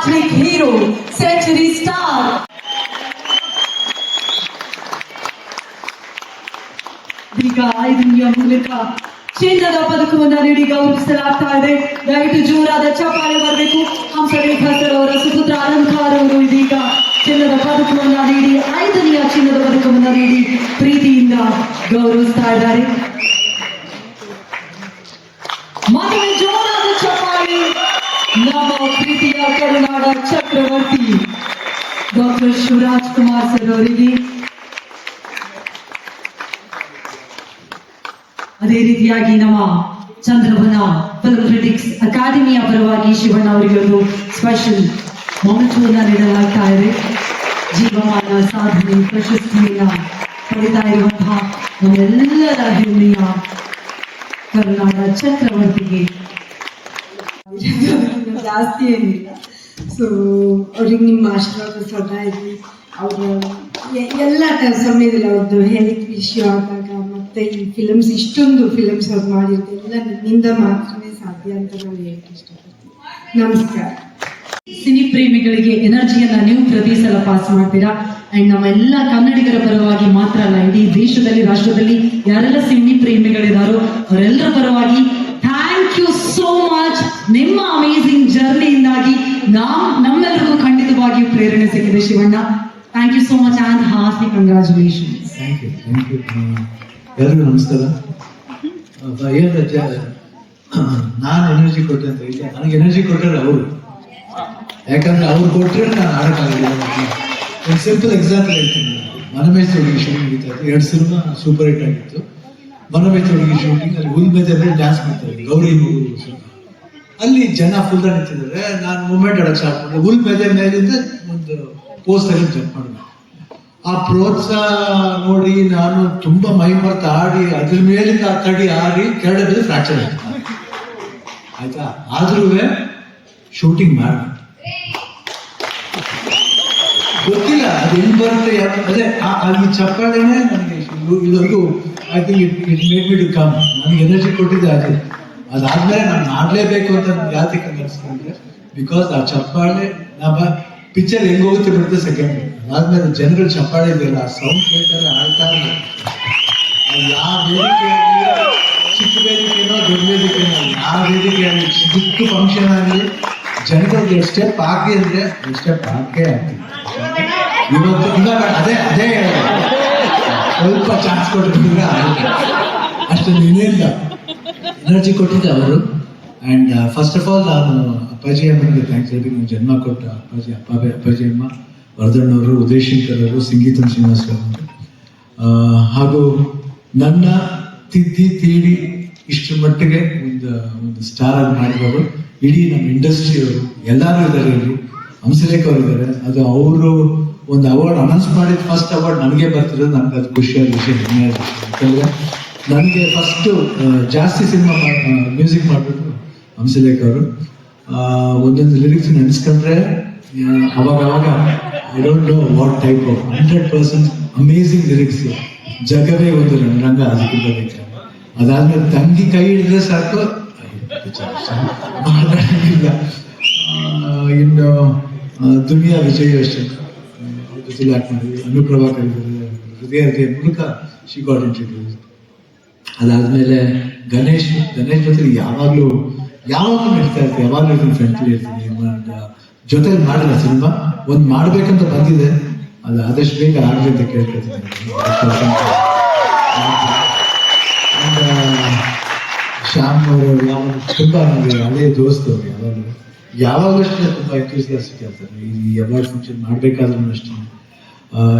Matrix hero century star ಈಗ ಐದನೆಯ ಮೂಲಕ ಚಿನ್ನದ ಪದಕವನ್ನ ನೀಡಿ ಗೌರವಿಸಲಾಗ್ತಾ ಇದೆ. ದಯವಿಟ್ಟು ಜೋರಾದ ಚಪ್ಪಾಳೆ ಬರಬೇಕು. ಹಂಸರೇಖಾ ಸರ್ ಅವರ ಸುಪುತ್ರ ಅಲಂಕಾರ ಅವರು ಇದೀಗ ಚಿನ್ನದ ಪದಕವನ್ನ ನೀಡಿ, ಐದನೆಯ ಚಿನ್ನದ ಪದಕವನ್ನ ನೀಡಿ ಪ್ರೀತಿಯಿಂದ ಗೌರವಿಸ್ತಾ ಇದ್ದಾರೆ. ಡಾಕ್ಟರ್ ಶಿವರಾಜ್ ಸರ್ ಅವರಿಗೆ. ಅದೇ ರೀತಿಯಾಗಿ ನಮ್ಮ ಚಂದ್ರವನ ಫಿಲ್ಮ್ ಕ್ರಿಟಿಕ್ಸ್ ಅಕಾಡೆಮಿಯ ಪರವಾಗಿ ಶಿವಣ್ಣ ಅವರಿಗೆ ಒಂದು ಸ್ಪೆಷಲ್ ಮಹತ್ವವನ್ನು ನೀಡಲಾಗ್ತಾ ಇದೆ. ಜೀವಮಾನ ಸಾಧನೆ, ಪ್ರಶಸ್ತಿಯನ್ನ ಪಡಿತಾ ಇರುವಂತಹ ನಮ್ಮೆಲ್ಲರ ಹೆಮ್ಮೆಯ ಕರ್ನಾಟಕ ಚಕ್ರವರ್ತಿಗೆ. ಜಾಸ್ತಿ ಏನಿಲ್ಲ. ಸೊ, ಅವ್ರಿಗೆ ನಿಮ್ಮ ಆಶೀರ್ವಾದ ಸದಾ ಇರಲಿ ಅವರ ಎಲ್ಲ ಸಮಯದಲ್ಲಿ ಅವ್ರದ್ದು ಹೆಲ್ತ್ ಇಶ್ಯೂ ಆದಾಗ ಮತ್ತೆ ಈ ಫಿಲಮ್ಸ್ ಇಷ್ಟೊಂದು ಫಿಲಮ್ಸ್ ಅವ್ರು ಮಾಡಿರ್ತಾರೆ ಎಲ್ಲ ನಿನ್ನಿಂದ ಮಾತ್ರನೇ ಸಾಧ್ಯ ಅಂತ ನಾನು ಹೇಳಕ್ಕೆ ಇಷ್ಟಪಡ್ತೀನಿ ನಮಸ್ಕಾರ. ಸಿನಿ ಪ್ರೇಮಿಗಳಿಗೆ ಎನರ್ಜಿಯನ್ನ ನೀವು ಪ್ರತಿ ಸಲ ಪಾಸ್ ಮಾಡ್ತೀರಾ? ಅಂಡ್ ನಮ್ಮ ಎಲ್ಲ ಕನ್ನಡಿಗರ ಪರವಾಗಿ ಮಾತ್ರ ಅಲ್ಲ, ಇಡೀ ದೇಶದಲ್ಲಿ, ರಾಷ್ಟ್ರದಲ್ಲಿ ಯಾರೆಲ್ಲ ಸಿನಿ ಪ್ರೇಮಿಗಳಿದಾರೋ, ಅವರೆಲ್ಲರ ಪರವಾಗಿ Shivanna. Thank you so much and heartly congratulations thank you thank you ಎಲ್ಲರಿಗೂ ನಮಸ್ಕಾರ. ಏನು ನಾನು ಎನರ್ಜಿ ಕೊಟ್ಟೆ ಅಂತ ಇಲ್ಲ ನನಗೆ ಎನರ್ಜಿ ಕೊಟ್ಟರೆ ಅವರು. ಯಾಕಂದ್ರೆ ಅವ್ರು ಕೊಟ್ಟರೆ ನಾನು ಆಡೋಕ್ಕಾಗಲಿಲ್ಲ ಒಂದು ಸಿಂಪಲ್ ಎಕ್ಸಾಂಪಲ್ ಹೇಳ್ತೀನಿ ಮನಮೇಚ್ ಚೌಡಿಗೆ ಶೂಟಿಂಗ್ ಇತ್ತು. ಎರಡು ಸಿನಿಮಾ ಸೂಪರ್ ಹಿಟ್ ಆಗಿತ್ತು. ಮನಮೇಚ್ ಚೌಡಿಗೆ ಶೂಟಿಂಗ್ ಅಲ್ಲಿ ಹುಲ್ ಬೇಜಲ್ಲಿ ಡ್ಯಾನ್ಸ್ ಮಾಡ್ತಾರೆ ಗೌರಿ ಮಗು ಅಲ್ಲಿ ಜನ ಫುಲ್ ನಿಂತಿದ್ದಾರೆ. ನಾನು ಮೂಮೆಂಟ್ ಆಡೋಕ್ಕೆ ಸ್ಟಾರ್ಟ್ ಮಾಡಿದೆ. ಹುಲ್ ಬೇಜ ಮೇಲಿಂದ ಒಂದು ಪೋಸ್ಟ್ ಅಲ್ಲಿ ಜಂಪ್ ಮಾಡಿದೆ ಆ ಪ್ರೋತ್ಸಾಹ ನೋಡಿ ನಾನು ತುಂಬಾ ಮೈ ಮರ್ತ ಆಡಿ, ಅದ್ರ ಮೇಲೆ ಆ ತಡಿ ಆಡಿ ಕೆಳಗೆ ಬಿದ್ದು ಫ್ರಾಕ್ಚರ್ ಆಯ್ತು. ಆಯ್ತಾ? ಆದ್ರೂ ಶೂಟಿಂಗ್ ಮಾಡಿ ಗೊತ್ತಿಲ್ಲ, ಅದು ಹೆಂಗ್ ಬರುತ್ತೆ ಅದೇ ಅಲ್ಲಿ ಚಪ್ಪಾಳೆನೆ ನನಗೆ ಇದು- ಇದೊಂದು I it it made me to come ನನಗೆ ಎನರ್ಜಿ ಕೊಟ್ಟಿದ್ದೆ ಅದು. ಅದಾದ್ಮೇಲೆ ನಾನು ಮಾಡಲೇಬೇಕು ಅಂತ ನಾನು ಯಾತಕ್ಕೆ ಅನಿಸ್ಕೊಂಡ್ರೆ ಬಿಕಾಸ್ ಆ ಚಪ್ಪಾಳೆ ನಮ್ಮ ಪಿಕ್ಚರ್ ಹೆಂಗ್ ಹೋಗುತ್ತೆ ಬಿಡುತ್ತೆ ಸೆಕೆಂಡ್ ಅದಾದ್ಮೇಲೆ ಜನರು ಚಪ್ಪಾಳೆ ಇದೆಯಲ್ಲ ಸೌಂಡ್ ಕೇಳ್ತಾರೆ, ಆಡ್ತಾ ಯಾವ ವೇದಿಕೆ ಚಿಕ್ಕ ವೇದಿಕೆನೋ, ದೊಡ್ಡ ವೇದಿಕೆನೋ, ಯಾವ ವೇದಿಕೆಯಲ್ಲಿ ಚಿಕ್ಕ ಫಂಕ್ಷನ್ ಆಗಲಿ, ಜನಗಳಿಗೆ ಸ್ಟೆಪ್ ಹಾಕಿ ಅಂದ್ರೆ ಸ್ಟೆಪ್ ಹಾಕೇ ಇವತ್ತು ಇವಾಗ ಅದೇ ಅದೇ. ಸ್ವಲ್ಪ ಚಾನ್ಸ್ ಕೊಟ್ಟಿದ್ರೆ ಅಷ್ಟೊಂದು ಇನ್ನೇನಿಲ್ಲ. ಎನರ್ಜಿ ಕೊಟ್ಟಿದ್ದೆ ಅವರು? ಆ್ಯಂಡ್ ಫಸ್ಟ್ ಆಫ್ ಆಲ್ ನಾನು ಅಪ್ಪಾಜಿ ಅಮ್ಮನಿಗೆ ಥ್ಯಾಂಕ್ಸ್ ಹೇಳ್ತೀನಿ ನೀವು ಜನ್ಮ ಕೊಟ್ಟ ಅಪ್ಪಾಜಿ, ಅಪ್ಪ, ಅಪ್ಪಾಜಿ ಅಮ್ಮ ವರದಣ್ಣವರು ಉದಯ್ ಶಂಕರ್ ಅವರು, ಸಂಗೀತಂ ಶ್ರೀನಿವಾಸ ಅವರು. ಹಾಗೂ ನನ್ನ ತಿದ್ದಿ ತೀಡಿ ಇಷ್ಟು ಮಟ್ಟಿಗೆ ಒಂದು ಒಂದು ಸ್ಟಾರ್ ಆಗಿ ಮಾಡಿದವರು ಇಡೀ ನಮ್ಮ ಇಂಡಸ್ಟ್ರಿಯವರು ಎಲ್ಲರೂ ಇದ್ದಾರೆ ಇಲ್ಲಿ. ಹಂಸಲೇಖ ಅವರು ಇದ್ದಾರೆ. ಅದು ಅವರು ಒಂದು ಅವಾರ್ಡ್ ಅನೌನ್ಸ್ ಮಾಡಿದ ಫಸ್ಟ್ ಅವಾರ್ಡ್ ನನಗೆ ಬರ್ತಿರೋದು. ನನಗೆ ಅದು ಖುಷಿಯಾದ ವಿಷಯ ಯಾಕಂದ್ರೆ ನನಗೆ ಫಸ್ಟು ಜಾಸ್ತಿ ಸಿನಿಮಾ ಮ್ಯೂಸಿಕ್ ಮಾಡಿಬಿಟ್ಟು ಹಂಸಲೇಖ ಅವರು ಒಂದೊಂದು ಲಿರಿಕ್ಸ್ ನೆನೆಸ್ಕೊಂಡ್ರೆ ಅವಾಗ I don't know what type of hundred percent amazing lyrics ಜಗವೇ ಒಂದು ರಂಗ ಅದಕ್ಕಿಂತ ಬೇಕು ಅದಾದ್ಮೇಲೆ ತಂಗಿ ಕೈ ಹಿಡಿದ್ರೆ ಸಾಕು. ಇನ್ನು ದುನಿಯಾ ವಿಜಯ್ ಅಷ್ಟೇ. ಅನುಪ್ರಭಾಕರ್ ಇದ್ದಾರೆ ಹೃದಯ ಹೃದಯ ಮೂಲಕ ಶಿ ಇಂಟ್ರಡ್ಯೂಸ್ ಅದಾದ್ಮೇಲೆ ಗಣೇಶ್ ಗಣೇಶ್ ಜೊತೆ ಯಾವಾಗಲೂ ಯಾವಾಗಲೂ ನಡೀತಾ ಇರ್ತೀವಿ ಯಾವಾಗ ಫ್ರೆಂಡ್ಲಿ ಇರ್ತೀನಿ ಜೊತೆಲಿ ಮಾಡಿಲ್ಲ ಸಿನಿಮಾ? ಒಂದು ಮಾಡ್ಬೇಕಂತ ಬಂದಿದೆ. ಅದು ಆದಷ್ಟು ಬೇಗ ಆಗಲಿ ಅಂತ ಕೇಳ್ಕೊಳ್ತೀನಿ. ಶ್ಯಾಮ್ ಅವರು ಯಾವ ತುಂಬ ನನಗೆ ಹಳೆಯ ದೋಸ್ತು ಅವ್ರು ಯಾವಾಗಲೂ. ಯಾವಾಗಲೂ ಅಷ್ಟೇ ತುಂಬಾ ಎಂಥೂಸಿಯಾಸ್ಟಿಕ್ ಇರ್ತಾರೆ ಈ ಅವಾರ್ಡ್ ಫಂಕ್ಷನ್ ಮಾಡಬೇಕಾದ್ರೂ ಅಷ್ಟೇ.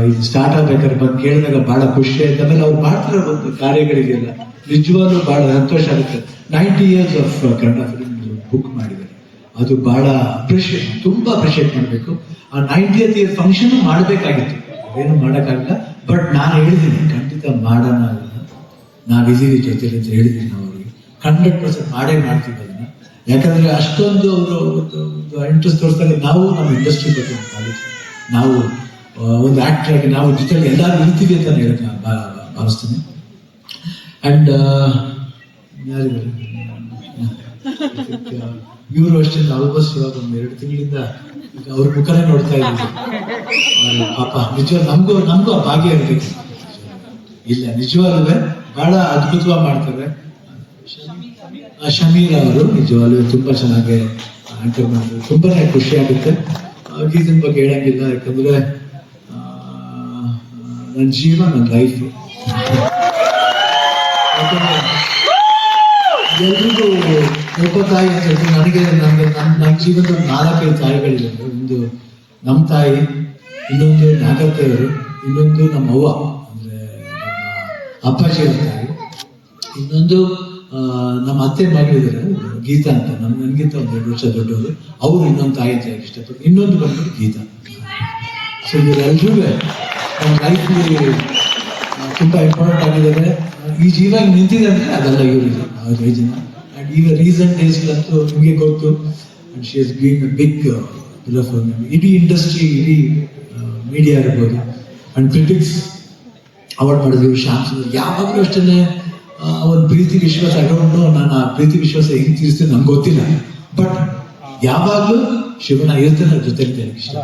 ಇದು ಸ್ಟಾರ್ಟ್ ಆಗ್ಬೇಕಾದ್ರೆ ಬಗ್ಗೆ ಕೇಳಿದಾಗ ಬಹಳ ಖುಷಿ ಆಯ್ತು. ಆಮೇಲೆ ಅವ್ರು ಮಾಡ್ತಾರೆ ಒಂದು ಕಾರ್ಯಗಳಿಗೆಲ್ಲ ನಿಜವಾಗ್ಲೂ ಬಹಳ ಸಂತೋಷ ಆಗುತ್ತೆ. Ninety years of Kannada film book ಮಾಡಿದ್ದಾರೆ. ಅದು ಬಹಳ ಅಪ್ರಿಷಿಯೇಟ್ ತುಂಬಾ ಅಪ್ರಿಷಿಯೇಟ್ ಮಾಡಬೇಕು. ಆ ನೈಂಟಿಯತ್ ಇಯರ್ ಫಂಕ್ಷನ್ ಮಾಡಬೇಕಾಗಿತ್ತು. ಏನು ಮಾಡೋಕ್ಕಾಗಲ್ಲ ಬಟ್ ನಾನು ಹೇಳಿದ್ದೀನಿ, ಖಂಡಿತ ಮಾಡೋಣ ನಾನು ನಾವಿದ್ದೀವಿ ಜೊತೆಲಿ ಅಂತ ಹೇಳಿದ್ದೀನಿ ಅವ್ರಿಗೆ. ಹಂಡ್ರೆಡ್ ಪರ್ಸೆಂಟ್ ಮಾಡೇ ಮಾಡ್ತೀವಿ ಅದನ್ನ. ಯಾಕಂದ್ರೆ ಅಷ್ಟೊಂದು ಅವರು ಒಂದು ಇಂಟ್ರೆಸ್ಟ್ ತೋರಿಸ್ತಾರೆ. ನಾವು ನಮ್ಮ ಇಂಡಸ್ಟ್ರಿ ಬಗ್ಗೆ ನಾವು ಒಂದು ಆಕ್ಟರ್ ಆಗಿ ನಾವು ಜೊತೆಲಿ ಎಲ್ಲರೂ ಇರ್ತೀವಿ ಅಂತ ಹೇಳಕ್ಕೆ ಭಾವಿಸ್ತೀನಿ. ಅಂಡ್ ಯಾರಿದ್ದಾರೆ? ಇವರು ಅಷ್ಟೇ ಆಲ್ಮೋಸ್ಟ್ ಇವಾಗ ಒಂದು ಎರಡು ತಿಂಗಳಿಂದ ಅವ್ರ ಮುಖನೇ ನೋಡ್ತಾ ಇದ್ದೀವಿ ಪಾಪ, ನಿಜವಾಗ್ ನಮಗೂ ನಮಗೂ ಭಾಗ್ಯ ಇರ್ಬೇಕು ಇಲ್ಲ, ನಿಜವಾಗ್ಲೂ ಬಹಳ ಅದ್ಭುತವಾಗಿ ಮಾಡ್ತಾರೆ. ಶಮೀರ್ ಅವರು ನಿಜವಾಗ್ಲೂ ತುಂಬಾ ಚೆನ್ನಾಗಿ ಆಂಕರ್ ಮಾಡಿದ್ರು. ತುಂಬಾನೇ ಖುಷಿ ಆಗುತ್ತೆ. ಗೀತನ ಬಗ್ಗೆ ಹೇಳಂಗಿಲ್ಲ, ಯಾಕಂದ್ರೆ ನನ್ನ ಜೀವ ನನ್ನ ಲೈಫ್ ಎಲ್ರಿಗೂ ಒಬ್ಬ ತಾಯಿ ಅಂತ ಹೇಳ್ತೀನಿ. ನನಗೆ ನನಗೆ ನನ್ನ ನನ್ನ ಜೀವನದ ನಾಲ್ಕೈದು ತಾಯಿಗಳಿವೆ ಒಂದು ನಮ್ಮ ತಾಯಿ, ಇನ್ನೊಂದು ನಾಗತ್ತೆಯವರು ಇನ್ನೊಂದು ನಮ್ಮ ಅವ್ವ, ಅಂದ್ರೆ ನಮ್ಮ ಅಪ್ಪಾಜಿ ಅವ್ರ ತಾಯಿ, ಇನ್ನೊಂದು ನಮ್ಮ ಅತ್ತೆ ಮಗಳಿದ್ದಾರೆ. ಗೀತಾ ಅಂತ. ನಮ್ಮ ನನಗಿಂತ ಒಂದು ಎರಡು ವರ್ಷ ದೊಡ್ಡವರು ಅವರು ಇನ್ನೊಂದು ತಾಯಿ ಅಂತ ಹೇಳಿ ಇಷ್ಟಪಟ್ಟು ಇನ್ನೊಂದು ಬಂದ್ಬಿಟ್ಟು ಗೀತಾ. ಸೊ ಇವರೆಲ್ಲರೂ ನಮ್ಮ ಲೈಫ್ಲಿ ತುಂಬ ಇಂಪಾರ್ಟೆಂಟ್ ಆಗಿದ್ದಾರೆ. ಈ ಜೀವ ನಿಂತಿದೆ ಅಂದ್ರೆ ಅದೆಲ್ಲ ಇವರಿಗೆ ಆ ರೀಸನ್ ಅಂಡ್ ಈಗ ರೀಸೆಂಟ್ ಡೇಸ್ಗಳಂತೂ ನಿಮಗೆ ಗೊತ್ತು. And she has a big ಇಡೀ ಇಂಡಸ್ಟ್ರಿ ಇಡೀ ಮೀಡಿಯಾ ಇರ್ಬೋದು. ಅಂಡ್ ಕ್ರಿಟಿಕ್ಸ್ ಅವಾರ್ಡ್ ಮಾಡಿದ್ವಿ ಶ್ಯಾಮ್ ಸುಂದರ್ ಯಾವಾಗಲೂ ಅಷ್ಟೇ ಒಂದು ಪ್ರೀತಿ ವಿಶ್ವಾಸ. ಅಡೋಂಡು ನಾನು ಆ ಪ್ರೀತಿ ವಿಶ್ವಾಸ ಹೆಂಗೆ ತೀರಿಸ್ತೀನಿ ನಂಗೆ ಗೊತ್ತಿಲ್ಲ. ಬಟ್ ಯಾವಾಗಲೂ ಶಿವನ ಇರ್ತಾನೆ ಜೊತೆ ಇಷ್ಟ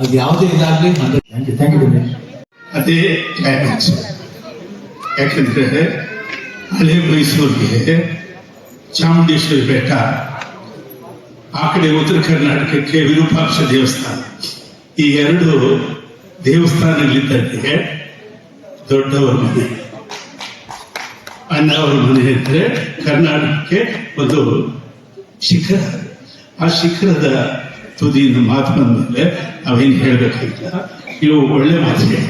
ಅದು ಯಾವುದೇ ಇದಾಗಲಿ ಥ್ಯಾಂಕ್ ಯು ಥ್ಯಾಂಕ್ ಯು ಅದೇ ಕ್ಲೈಮ್ಯಾಕ್ಸ್ ಯಾಕಂದ್ರೆ ಹಳೆ ಮೈಸೂರಿಗೆ ಚಾಮುಂಡೇಶ್ವರಿ ಬೆಟ್ಟ, ಆ ಕಡೆ ಉತ್ತರ ಕರ್ನಾಟಕಕ್ಕೆ ವಿರೂಪಾಕ್ಷ ದೇವಸ್ಥಾನ. ಈ ಎರಡು ದೇವಸ್ಥಾನಗಳಿದ್ದಂತೆ ದೊಡ್ಡವರ ಮನೆ. ಅಣ್ಣವರ ಮನೆ ಅಂದ್ರೆ ಕರ್ನಾಟಕಕ್ಕೆ ಒಂದು ಶಿಖರ. ಆ ಶಿಖರದ ತುದಿಯಿಂದ ಮಾತು ಬಂದ್ಮೇಲೆ ನಾವೇನು ಹೇಳ್ಬೇಕಾಗಿಲ್ಲ ಇವು ಒಳ್ಳೆ ಮಾತಿಗೆ